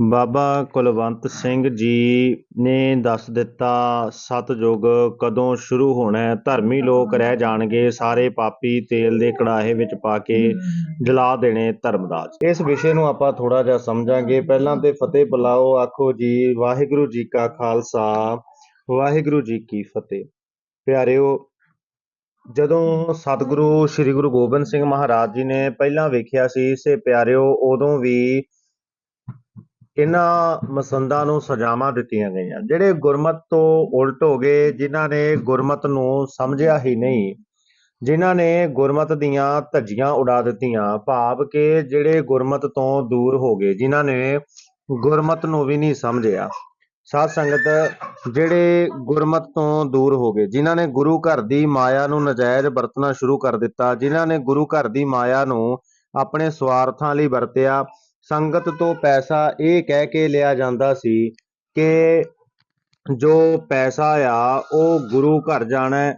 ਬਾਬਾ ਕੁਲਵੰਤ ਸਿੰਘ ਜੀ ਨੇ ਦੱਸ ਦਿੱਤਾ ਸਤਜੁਗ ਕਦੋਂ ਸ਼ੁਰੂ ਹੋਣਾ ਹੈ? ਧਰਮੀ ਲੋਕ ਰਹਿ ਜਾਣਗੇ, ਸਾਰੇ ਪਾਪੀ ਤੇਲ ਦੇ ਕੜਾਹੇ ਵਿੱਚ ਪਾ ਕੇ ਜਲਾ ਦੇਣੇ ਧਰਮਰਾਜ। ਇਸ ਵਿਸ਼ੇ ਨੂੰ ਆਪਾਂ ਥੋੜਾ ਜਿਹਾ ਸਮਝਾਂਗੇ। ਪਹਿਲਾਂ ਤੇ ਫਤਿਹ ਬੁਲਾਓ, ਆਖੋ ਜੀ, ਵਾਹਿਗੁਰੂ ਜੀ ਕਾ ਖਾਲਸਾ, ਵਾਹਿਗੁਰੂ ਜੀ ਕੀ ਫਤਿਹ। ਪਿਆਰਿਓ, ਜਦੋਂ ਸਤਿਗੁਰੂ ਸ੍ਰੀ ਗੁਰੂ ਗੋਬਿੰਦ ਸਿੰਘ ਮਹਾਰਾਜ ਜੀ ਨੇ ਪਹਿਲਾਂ ਵੇਖਿਆ ਸੀ, ਸੇ ਪਿਆਰਿਓ, ਉਦੋਂ ਵੀ ਇਹਨਾਂ ਮਸੰਦਾਂ ਨੂੰ ਸਜ਼ਾਵਾਂ ਦਿੱਤੀਆਂ ਗਈਆਂ। ਜਿਹੜੇ ਗੁਰਮਤ ਤੋਂ ਉਲਟ ਹੋ ਗਏ, ਜਿਨ੍ਹਾਂ ਨੇ ਗੁਰਮਤ ਨੂੰ ਸਮਝਿਆ ਹੀ ਨਹੀਂ, ਜਿਨ੍ਹਾਂ ਨੇ ਗੁਰਮਤ ਦੀਆਂ ਧੱਜੀਆਂ ਉਡਾ ਦਿੱਤੀਆਂ, ਭਾਵ ਕਿ ਜਿਹੜੇ ਗੁਰਮਤ ਤੋਂ ਦੂਰ ਹੋ ਗਏ, ਜਿਨ੍ਹਾਂ ਨੇ ਗੁਰਮਤ ਨੂੰ ਵੀ ਨਹੀਂ ਸਮਝਿਆ। ਸਾਧ ਸੰਗਤ, ਜਿਹੜੇ ਗੁਰਮਤ ਤੋਂ ਦੂਰ ਹੋ ਗਏ, ਜਿਨ੍ਹਾਂ ਨੇ ਗੁਰੂ ਘਰ ਦੀ ਮਾਇਆ ਨੂੰ ਨਜਾਇਜ਼ ਵਰਤਣਾ ਸ਼ੁਰੂ ਕਰ ਦਿੱਤਾ, ਜਿਨ੍ਹਾਂ ਨੇ ਗੁਰੂ ਘਰ ਦੀ ਮਾਇਆ ਨੂੰ ਆਪਣੇ ਸਵਾਰਥਾਂ ਲਈ ਵਰਤਿਆ ਸੰਗਤ ਤੋਂ ਪੈਸਾ ਇਹ ਕਹਿ ਕੇ ਲਿਆ ਜਾਂਦਾ ਸੀ ਕਿ ਜੋ ਪੈਸਾ ਆ, ਉਹ ਗੁਰੂ ਘਰ ਜਾਣਾ ਹੈ।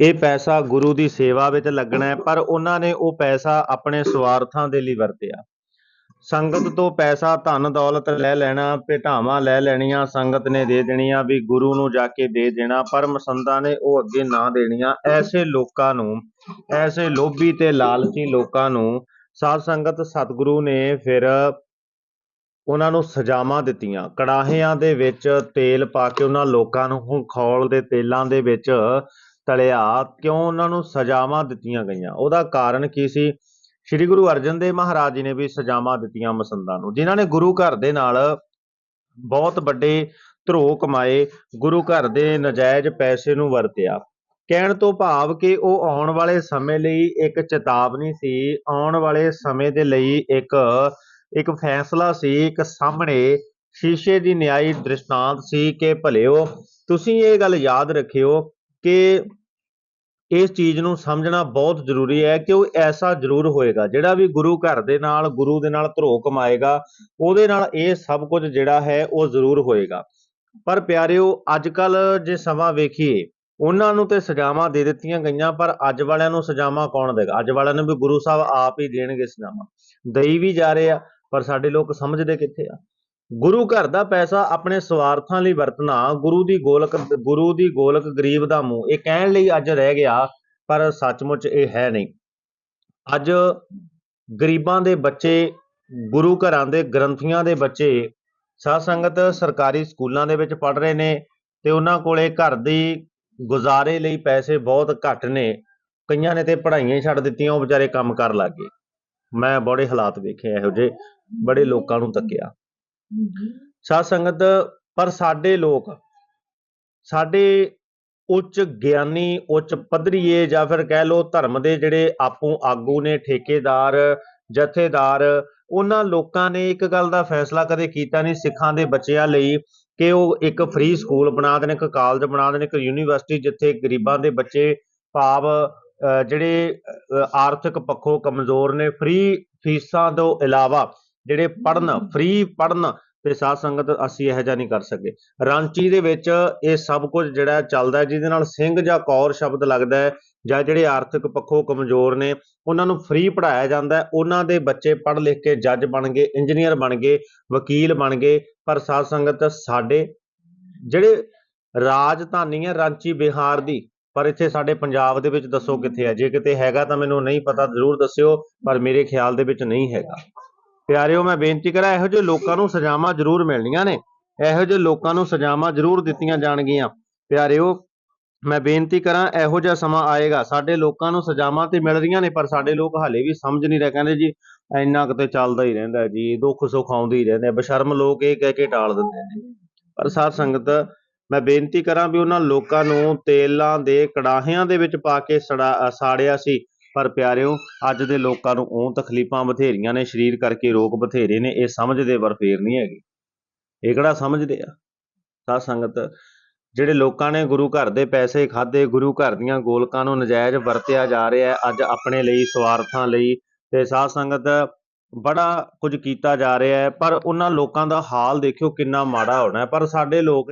ਇਹ ਪੈਸਾ ਗੁਰੂ ਦੀ ਸੇਵਾ ਵਿੱਚ ਲੱਗਣਾ ਹੈ, ਪਰ ਉਹਨਾਂ ਨੇ ਉਹ ਪੈਸਾ ਆਪਣੇ ਸਵਾਰਥਾਂ ਦੇ ਲਈ ਵਰਤਿਆ। ਸੰਗਤ ਤੋਂ ਪੈਸਾ ਧਨ ਦੌਲਤ ਲੈ ਲੈਣਾ, ਭੇਟਾਵਾਂ ਲੈ ਲੈਣੀਆਂ, ਸੰਗਤ ਨੇ ਦੇ ਦੇਣੀਆਂ, ਵੀ ਗੁਰੂ ਨੂੰ ਜਾ ਕੇ ਦੇ ਦੇਣਾ, ਪਰ ਮਸੰਦਾਂ ਨੇ ਉਹ ਅੱਗੇ ਨਾ ਦੇਣੀਆਂ। ਐਸੇ ਲੋਕਾਂ ਨੂੰ, ਐਸੇ ਲੋਭੀ ਤੇ ਲਾਲਚੀ ਲੋਕਾਂ ਨੂੰ ਸਾਧ ਸੰਗਤ ਸਤਿਗੁਰੂ ਨੇ ਫਿਰ ਉਹਨਾਂ ਨੂੰ ਸਜ਼ਾਵਾਂ ਦਿੱਤੀਆਂ। ਕੜਾਹਿਆਂ ਦੇ ਵਿੱਚ ਤੇਲ ਪਾ ਕੇ ਉਹਨਾਂ ਲੋਕਾਂ ਨੂੰ ਖੌਲ ਦੇ ਤੇਲਾਂ ਦੇ ਵਿੱਚ ਤਲਿਆ ਕਿਉਂ ਉਹਨਾਂ ਨੂੰ ਸਜ਼ਾਵਾਂ ਦਿੱਤੀਆਂ ਗਈਆਂ? ਉਹਦਾ ਕਾਰਨ ਕੀ ਸੀ? ਸ੍ਰੀ ਗੁਰੂ ਅਰਜਨ ਦੇਵ ਮਹਾਰਾਜ ਜੀ ਨੇ ਵੀ ਸਜ਼ਾਵਾਂ ਦਿੱਤੀਆਂ ਮਸੰਦਾਂ ਨੂੰ, ਜਿਨ੍ਹਾਂ ਨੇ ਗੁਰੂ ਘਰ ਦੇ ਨਾਲ ਬਹੁਤ ਵੱਡੇ ਧਰੋ ਕਮਾਏ, ਗੁਰੂ ਘਰ ਦੇ ਨਜਾਇਜ਼ ਪੈਸੇ ਨੂੰ ਵਰਤਿਆ। ਕਹਿਣ ਤੋਂ ਭਾਵ ਕਿ ਉਹ ਆਉਣ ਵਾਲੇ ਸਮੇਂ ਲਈ ਇੱਕ ਚੇਤਾਵਨੀ ਸੀ, ਆਉਣ ਵਾਲੇ ਸਮੇਂ ਦੇ ਲਈ ਇੱਕ ਇੱਕ ਫੈਸਲਾ ਸੀ, ਇੱਕ ਸਾਹਮਣੇ ਸ਼ੀਸ਼ੇ ਦੀ ਨਿਆਈ ਦ੍ਰਿਸ਼ਟਾਂਤ ਸੀ ਕਿ ਭਲਿਓ ਤੁਸੀਂ ਇਹ ਗੱਲ ਯਾਦ ਰੱਖਿਓ ਕਿ ਇਸ ਚੀਜ਼ ਨੂੰ ਸਮਝਣਾ ਬਹੁਤ ਜ਼ਰੂਰੀ ਹੈ ਕਿ ਉਹ ਐਸਾ ਜ਼ਰੂਰ ਹੋਏਗਾ, ਜਿਹੜਾ ਵੀ ਗੁਰੂ ਘਰ ਦੇ ਨਾਲ, ਗੁਰੂ ਦੇ ਨਾਲ ਧਰੋ ਕਮਾਏਗਾ, ਉਹਦੇ ਨਾਲ ਇਹ ਸਭ ਕੁਝ ਜਿਹੜਾ ਹੈ ਉਹ ਜ਼ਰੂਰ ਹੋਏਗਾ। ਪਰ ਪਿਆਰਿਓ, ਅੱਜ ਕੱਲ ਜੇ ਸਮਾਂ ਵੇਖੀਏ ਉਹਨਾਂ ਨੂੰ ਤੇ ਸਜ਼ਾਵਾਂ ਦੇ ਦਿੱਤੀਆਂ ਗਈਆਂ, ਪਰ ਅੱਜ ਵਾਲਿਆਂ ਨੂੰ ਸਜ਼ਾਵਾਂ ਕੌਣ ਦੇਗਾ? ਅੱਜ ਵਾਲਿਆਂ ਨੂੰ ਵੀ ਗੁਰੂ ਸਾਹਿਬ ਆਪ ਹੀ ਦੇਣਗੇ ਸਜ਼ਾਵਾਂ। ਦਈ ਵੀ ਜਾ ਰਹੇ ਆ, ਪਰ ਸਾਡੇ ਲੋਕ ਸਮਝਦੇ ਕਿੱਥੇ ਆ? ਗੁਰੂ ਘਰ ਦਾ ਪੈਸਾ ਆਪਣੇ ਸਵਾਰਥਾਂ ਲਈ ਵਰਤਣਾ, ਗੁਰੂ ਦੀ ਗੋਲਕ, ਗੁਰੂ ਦੀ ਗੋਲਕ ਗਰੀਬ ਦਾ ਮੂੰਹ, ਇਹ ਕਹਿਣ ਲਈ ਅੱਜ ਰਹਿ ਗਿਆ, ਪਰ ਸੱਚਮੁੱਚ ਇਹ ਹੈ ਨਹੀਂ। ਅੱਜ ਗਰੀਬਾਂ ਦੇ ਬੱਚੇ, ਗੁਰੂ ਘਰਾਂ ਦੇ ਗ੍ਰੰਥੀਆਂ ਦੇ ਬੱਚੇ ਸਾਧ ਸੰਗਤ ਸਰਕਾਰੀ ਸਕੂਲਾਂ ਦੇ ਵਿੱਚ ਪੜ ਰਹੇ ਨੇ ਤੇ ਉਹਨਾਂ ਕੋਲੇ ਘਰ ਦੀ ਗੁਜ਼ਾਰੇ ਲਈ ਪੈਸੇ ਬਹੁਤ ਘੱਟ ਨੇ। ਕਈਆਂ ਨੇ ਤੇ ਪੜ੍ਹਾਈਆਂ ਹੀ ਛੱਡ ਦਿੱਤੀਆਂ ਉਹ ਵਿਚਾਰੇ ਕੰਮ ਕਰ ਲੱਗ ਗਏ। ਮੈਂ ਬੜੇ ਹਾਲਾਤ ਵੇਖੇ ਇਹੋ ਜਿਹੇ ਬੜੇ ਲੋਕਾਂ ਨੂੰ ਤੱਕਿਆ ਸਾਧ ਸੰਗਤ ਪਰ ਸਾਡੇ ਲੋਕ ਸਾਡੇ ਉੱਚ ਗਿਆਨੀ ਉੱਚ ਪੱਧਰੀਏ ਜਾਂ ਫਿਰ ਕਹਿ ਲਓ ਧਰਮ ਦੇ ਜਿਹੜੇ ਆਪੂ ਆਗੂ ਨੇ ਠੇਕੇਦਾਰ ਜਥੇਦਾਰ ਉਹਨਾਂ ਲੋਕਾਂ ਨੇ ਇੱਕ ਗੱਲ ਦਾ ਫੈਸਲਾ ਕਦੇ ਕੀਤਾ ਨਹੀਂ ਸਿੱਖਾਂ ਦੇ ਬੱਚਿਆਂ ਲਈ ਕਿ ਉਹ ਇੱਕ ਫ੍ਰੀ ਸਕੂਲ ਬਣਾ ਦੇਣ ਇੱਕ ਕਾਲਜ ਬਣਾ ਦੇਣ ਇੱਕ ਯੂਨੀਵਰਸਿਟੀ ਜਿੱਥੇ ਗਰੀਬਾਂ ਦੇ ਬੱਚੇ ਭਾਵ ਜਿਹੜੇ ਆਰਥਿਕ ਪੱਖੋਂ ਕਮਜ਼ੋਰ ਨੇ ਫ੍ਰੀ ਫੀਸਾਂ ਤੋਂ ਇਲਾਵਾ ਜਿਹੜੇ ਪੜਨ ਫ੍ਰੀ ਪੜਨ ਤੇ ਸਾਧ ਸੰਗਤ ਅਸੀਂ ਇਹੋ ਜਿਹਾ ਨਹੀਂ ਕਰ ਸਕੇ। ਰਾਂਚੀ ਦੇ ਵਿੱਚ ਇਹ ਸਭ ਕੁਝ ਜਿਹੜਾ ਚੱਲਦਾ ਜਿਹਦੇ ਨਾਲ ਸਿੰਘ ਜਾਂ ਕੌਰ ਸ਼ਬਦ ਲੱਗਦਾ ਹੈ ਜਾਂ ਜਿਹੜੇ ਆਰਥਿਕ ਪੱਖੋਂ ਕਮਜ਼ੋਰ ਨੇ, ਉਹਨਾਂ ਨੂੰ ਫ੍ਰੀ ਪੜਾਇਆ ਜਾਂਦਾ ਹੈ। ਉਹਨਾਂ ਦੇ ਬੱਚੇ ਪੜ੍ਹ ਲਿਖ ਕੇ ਜੱਜ ਬਣ ਗਏ ਇੰਜੀਨੀਅਰ ਬਣ ਗਏ, ਵਕੀਲ ਬਣ ਗਏ। ਪਰ ਸਾਧ ਸੰਗਤ ਸਾਡੇ ਜਿਹੜੇ ਰਾਜਧਾਨੀ ਹੈ, ਰਾਂਚੀ, ਬਿਹਾਰ ਦੀ, ਪਰ ਇੱਥੇ ਸਾਡੇ ਪੰਜਾਬ ਦੇ ਵਿੱਚ ਦੱਸੋ ਕਿੱਥੇ ਹੈ? ਜੇ ਕਿਤੇ ਹੈਗਾ ਤਾਂ ਮੈਨੂੰ ਨਹੀਂ ਪਤਾ, ਜ਼ਰੂਰ ਦੱਸਿਓ, ਪਰ ਮੇਰੇ ਖਿਆਲ ਦੇ ਵਿੱਚ ਨਹੀਂ ਹੈਗਾ। ਪਿਆਰਿਓ, ਮੈਂ ਬੇਨਤੀ ਕਰਾਂ, ਇਹੋ ਜਿਹੇ ਲੋਕਾਂ ਨੂੰ ਸਜ਼ਾਵਾਂ ਜ਼ਰੂਰ ਮਿਲਣੀਆਂ ਨੇ। ਇਹੋ ਜਿਹੇ ਲੋਕਾਂ ਨੂੰ ਸਜ਼ਾਵਾਂ ਜ਼ਰੂਰ ਦਿੱਤੀਆਂ ਜਾਣਗੀਆਂ। ਪਿਆਰਿਓ ਮੈਂ ਬੇਨਤੀ ਕਰਾਂ, ਇਹੋ ਜਿਹਾ ਸਮਾਂ ਆਏਗਾ। ਸਾਡੇ ਲੋਕਾਂ ਨੂੰ ਸਜ਼ਾਵਾਂ ਤੇ ਮਿਲ ਰਹੀਆਂ ਨੇ, ਪਰ ਸਾਡੇ ਲੋਕ ਹਾਲੇ ਵੀ ਸਮਝ ਨਹੀਂ ਰਹੇ। ਕਹਿੰਦੇ ਜੀ, ਇੰਨਾ ਕਿਤੇ ਚੱਲਦਾ ਹੀ ਰਹਿੰਦਾ ਜੀ, ਦੁੱਖ ਸੁੱਖ ਆਉਂਦੇ ਹੀ ਰਹਿੰਦੇ ਬਸ਼ਰਮ ਲੋਕ ਇਹ ਕਹਿ ਕੇ ਟਾਲ ਦਿੰਦੇ ਨੇ। ਪਰ ਸਾਧ ਸੰਗਤ, ਮੈਂ ਬੇਨਤੀ ਕਰਾਂ ਵੀ ਉਹਨਾਂ ਲੋਕਾਂ ਨੂੰ ਤੇਲਾਂ ਦੇ ਕੜਾਹਿਆਂ ਦੇ ਵਿੱਚ ਪਾ ਕੇ ਸੜਾ ਸਾੜਿਆ ਸੀ। ਪਰ ਪਿਆਰਿਓ, ਅੱਜ ਦੇ ਲੋਕਾਂ ਨੂੰ ਉਹ ਤਕਲੀਫਾਂ ਬਥੇਰੀਆਂ ਨੇ, ਸਰੀਰ ਕਰਕੇ ਰੋਗ ਬਥੇਰੇ ਨੇ, ਇਹ ਸਮਝਦੇ ਪਰ ਫੇਰ ਨਹੀਂ ਹੈਗੇ। ਇਹ ਕਿਹੜਾ ਸਮਝਦੇ ਆ? ਸਾਧ ਸੰਗਤ ਜਿਹੜੇ ਲੋਕਾਂ ਨੇ ਗੁਰੂ ਘਰ ਦੇ ਪੈਸੇ ਖਾਦੇ ਗੁਰੂ ਘਰ ਦੀਆਂ ਗੋਲਕਾਂ ਨੂੰ ਨਜਾਇਜ਼ ਵਰਤਿਆ ਜਾ ਰਿਹਾ ਹੈ, ਅੱਜ ਆਪਣੇ ਲਈ ਸਵਾਰਥਾਂ ਲਈ ਤੇ ਸਾਧ ਸੰਗਤ ਬੜਾ ਕੁਝ ਕੀਤਾ ਜਾ ਰਿਹਾ ਹੈ, ਪਰ ਉਹਨਾਂ ਲੋਕਾਂ ਦਾ ਹਾਲ ਦੇਖਿਓ ਕਿੰਨਾ ਮਾੜਾ ਹੋਣਾ ਪਰ ਸਾਡੇ ਲੋਕ